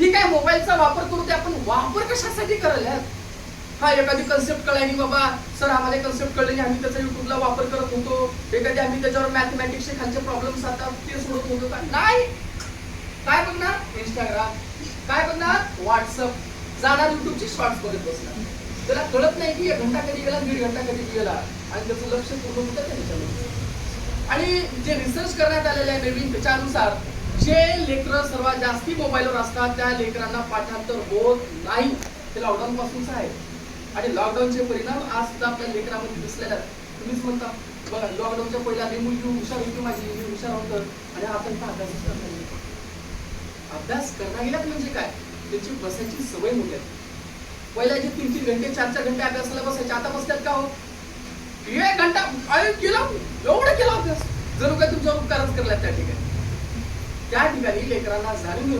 ठीक आहे मोबाईलचा वापर करू ते आपण वापर कशासाठी करायला हा एखादी कन्सेप्ट कळाली बाबा सर आम्हाला कन्सेप्ट कळली आम्ही त्याचा युट्यूबला वापर करत होतो. एखादी आम्ही त्याच्यावर मॅथमॅटिक्सचे खालचे प्रॉब्लेम्स आता ते सोडत होतो का? नाही. काय बघणार? इंस्टाग्राम काय बघणार? व्हॉट्सअप जाणार युट्यूबचे शॉर्ट्स बघत बसणार. त्याला कळत नाही की एक घंटा कधी गेला दीड घंटा कधी गेला. आणि त्याचं लक्ष पूर्ण होतं त्याच्यामध्ये. आणि जे रिसर्च करण्यात आलेले आहे नवीन त्याच्यानुसार जे लेकरं सर्वात जास्ती मोबाईलवर असतात त्या लेकरांना पाठांतर होत नाही. ते लॉकडाऊन पासूनच आहे आणि लॉकडाऊनचे परिणाम आज सुद्धा आपल्या लेकरामध्ये दिसलेले आहेत. तुम्हीच म्हणता बघा लॉकडाऊनच्या पहिल्या आधी मुलगी हुशार होती माझी मी हुशार होतं. आणि आपण तर अभ्यासच करणार नाही. अभ्यास करता गेल्यात म्हणजे काय? त्याची बसायची सवय मोठी आहे. पहिल्या जे तीन तीन घंटे चार चार घंटे अभ्यासाला बसायचे. आता बसतात का हो? एक घंटा अरे केला एवढं केला अभ्यास. जणू काय तुमच्यावर उपकारच करला त्या ठिकाणी. त्या ठिकाणी लेकरांना जाणून घेऊन